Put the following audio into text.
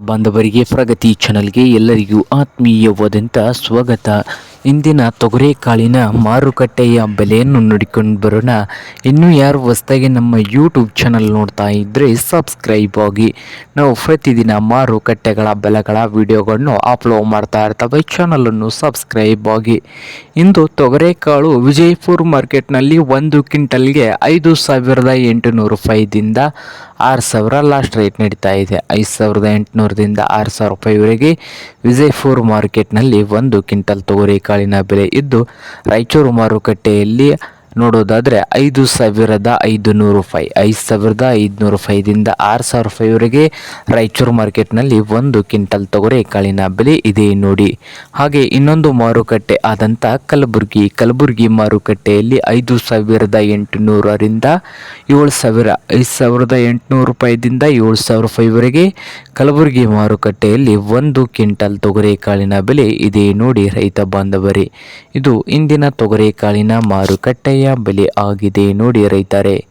ಬಾಂಧವರಿಗೆ ಪ್ರಗತಿ ಚಾನಲ್ಗೆ ಎಲ್ಲರಿಗೂ ಆತ್ಮೀಯವಾದಂಥ ಸ್ವಾಗತ. ಇಂದಿನ ತೊಗರೆಕಾಳಿನ ಮಾರುಕಟ್ಟೆಯ ಬೆಲೆಯನ್ನು ನೋಡಿಕೊಂಡು ಬರೋಣ. ಇನ್ನೂ ಯಾರು ಹೊಸ್ದಾಗಿ ನಮ್ಮ ಯೂಟ್ಯೂಬ್ ಚಾನಲ್ ನೋಡ್ತಾ ಇದ್ದರೆ ಸಬ್ಸ್ಕ್ರೈಬ್ ಆಗಿ. ನಾವು ಪ್ರತಿದಿನ ಮಾರುಕಟ್ಟೆಗಳ ಬೆಲೆಗಳ ವಿಡಿಯೋಗಳನ್ನು ಅಪ್ಲೋಡ್ ಮಾಡ್ತಾ ಇರ್ತವೆ. ಚಾನಲನ್ನು ಸಬ್ಸ್ಕ್ರೈಬ್ ಆಗಿ. ಇಂದು ತೊಗರೆಕಾಳು ವಿಜಯಪುರ ಮಾರ್ಕೆಟ್ನಲ್ಲಿ ಒಂದು ಕ್ವಿಂಟಲ್ಗೆ ಐದು ಸಾವಿರದ ಎಂಟುನೂರು ರೂಪಾಯಿದಿಂದ ಆರು ಸಾವಿರ ಲಾಸ್ಟ್ ರೇಟ್ ನಡೀತಾ ಇದೆ. ಐದು ಸಾವಿರದ ಎಂಟುನೂರದಿಂದ ಆರು ಸಾವಿರ ರೂಪಾಯಿವರೆಗೆ ವಿಜಯಪುರ್ ಮಾರ್ಕೆಟ್ನಲ್ಲಿ ಒಂದು ಕ್ವಿಂಟಲ್ ತೊಗರಿ ಕಾಳಿನ ಬೆಲೆ ಇದ್ದು, ರಾಯಚೂರು ಮಾರುಕಟ್ಟೆಯಲ್ಲಿ ನೋಡೋದಾದರೆ ಐದು ಸಾವಿರದ ಐದು ನೂರು ರೂಪಾಯಿ. ಐದು ಸಾವಿರದ ಐದುನೂರು ರೂಪಾಯಿದಿಂದ ಆರು ಸಾವಿರ ರೂಪಾಯಿವರೆಗೆ ರಾಯಚೂರು ಮಾರ್ಕೆಟ್ನಲ್ಲಿ ಒಂದು ಕ್ವಿಂಟಲ್ ತೊಗರೆ ಕಾಳಿನ ಬೆಲೆ ಇದೆ ನೋಡಿ. ಹಾಗೆ ಇನ್ನೊಂದು ಮಾರುಕಟ್ಟೆ ಆದಂಥ ಕಲಬುರಗಿ. ಕಲಬುರಗಿ ಮಾರುಕಟ್ಟೆಯಲ್ಲಿ ಐದು ಸಾವಿರದ ಎಂಟುನೂರರಿಂದ ಏಳು ಸಾವಿರ, ಐದು ಸಾವಿರದ ಎಂಟುನೂರು ರೂಪಾಯಿದಿಂದ ಏಳು ಸಾವಿರ ರೂಪಾಯಿವರೆಗೆ ಕಲಬುರಗಿ ಮಾರುಕಟ್ಟೆಯಲ್ಲಿ ಒಂದು ಕ್ವಿಂಟಲ್ ತೊಗರೆ ಕಾಳಿನ ಬೆಲೆ ಇದೆ ನೋಡಿ ರೈತ ಬಾಂಧವರೇ. ಇದು ಇಂದಿನ ತೊಗರೆ ಕಾಳಿನ ಮಾರುಕಟ್ಟೆಯ ಬೆಲೆ ಆಗಿದೆ ನೋಡಿ ರೈತರೇ.